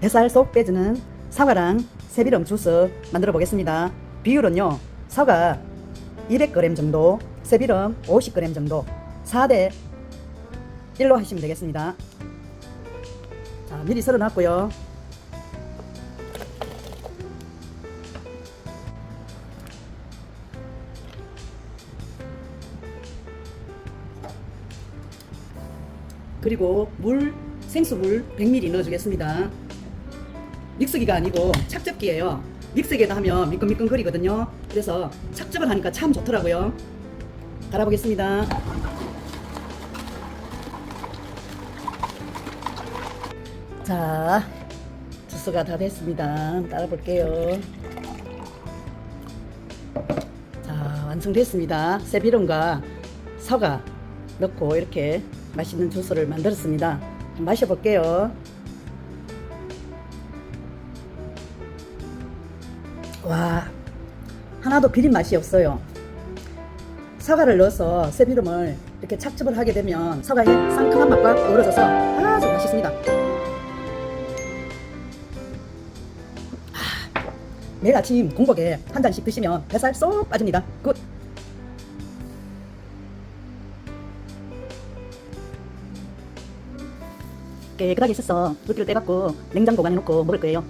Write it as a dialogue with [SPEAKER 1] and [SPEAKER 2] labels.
[SPEAKER 1] 뱃살 쏙 빼주는 사과랑 새비름 주스 만들어 보겠습니다. 비율은요, 사과 200g 정도, 새비름 50g 정도, 4대 1로 하시면 되겠습니다. 자, 미리 썰어 놨고요. 그리고 물, 생수물 100ml 넣어주겠습니다. 믹서기가 아니고 착즙기예요. 믹서기에다 하면 미끈미끈 거리거든요. 그래서 착즙을 하니까 참 좋더라고요. 갈아보겠습니다. 자, 주스가 다 됐습니다. 따라 볼게요. 자, 완성됐습니다. 새비름과 사과 넣고 이렇게 맛있는 주스를 만들었습니다. 마셔볼게요. 와, 하나도 비린 맛이 없어요. 사과를 넣어서 새비름을 이렇게 착즙을 하게 되면 사과의 상큼한 맛과 어우러져서 아주 맛있습니다. 아, 매일 아침 공복에 한 잔씩 드시면 뱃살 쏙 빠집니다. 굿! 깨끗하게 씻어 물기를 떼갖고 냉장 보관해 놓고 먹을 거예요.